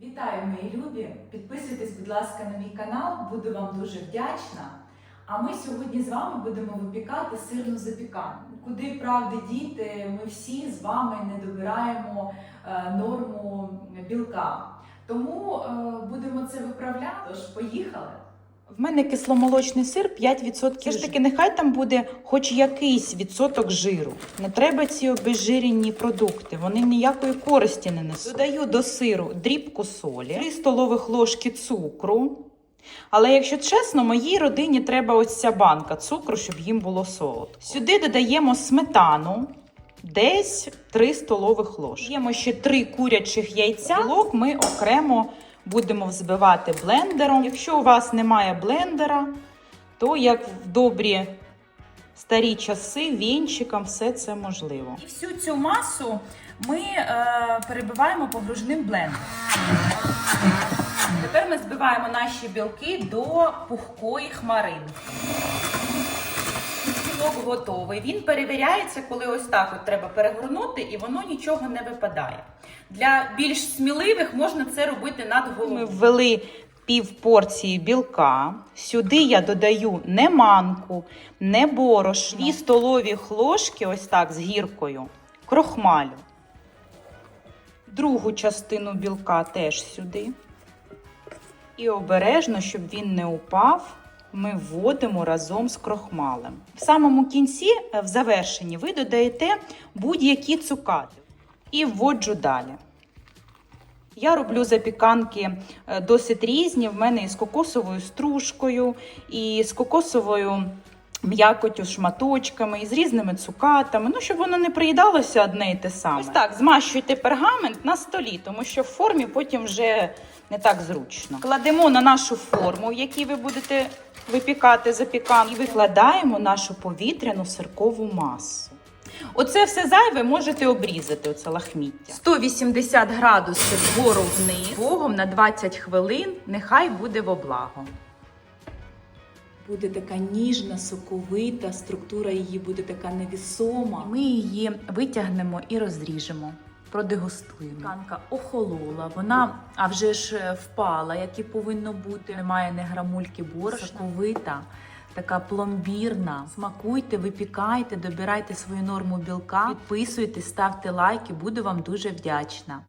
Вітаю, мої любі! Підписуйтесь, будь ласка, на мій канал, буду вам дуже вдячна. А ми сьогодні з вами будемо випікати сирну запіканку. Куди правди діти, ми всі з вами не добираємо е, норму білка. Тому е, будемо це виправляти. Тож поїхали. В мене кисломолочний сир 5%. Все ж таки, нехай там буде хоч якийсь відсоток жиру. Не треба ці обезжирені продукти, вони ніякої користі не несуть. Додаю до сиру дрібку солі, 3 столових ложки цукру. Але якщо чесно, моїй родині треба ось ця банка цукру, щоб їм було солодко. Сюди додаємо сметану. Десь 3 столових ложки. Даємо ще 3 курячих яйця. Білок ми окремо будемо взбивати блендером. Якщо у вас немає блендера, то як в добрі старі часи вінчиком все це можливо. І всю цю масу ми е, перебиваємо погружним блендером. Тепер ми збиваємо наші білки до пухкої хмаринки. Білок готовий. Він перевіряється, коли ось так от треба перегорнути, і воно нічого не випадає. Для більш сміливих можна це робити над головою. Ми ввели пів порції білка. Сюди я додаю не манку, не борошно. Дві столові ложки, ось так з гіркою, крохмалю. Другу частину білка теж сюди. І обережно, щоб він не упав, ми вводимо разом з крохмалем. В самому кінці, е, в завершенні, ви додаєте будь-які цукати і вводжу далі. Я роблю запіканки е, досить різні. В мене і з кокосовою стружкою, і з кокосовою м'якотю, шматочками, і з різними цукатами. Ну, щоб воно не приїдалося одне і те саме. Ось так, змащуйте пергамент на столі, тому що в формі потім вже не так зручно. Кладемо на нашу форму, в якій ви будете випікати запіканку, і викладаємо нашу повітряну сиркову масу. Оце все зайве можете обрізати, оце лахміття. 180 градусів вгору вниз, Богом на 20 хвилин, нехай буде в облагу. Буде така ніжна, соковита, структура її буде така невісома. Ми її витягнемо і розріжемо. Продегустуємо. Канка охолола, вона а вже ж е, впала, як і повинно бути. Немає не грамульки борошна. Соковита, така пломбірна. Смакуйте, випікайте, добирайте свою норму білка, підписуйтесь, ставте лайки. Буду вам дуже вдячна.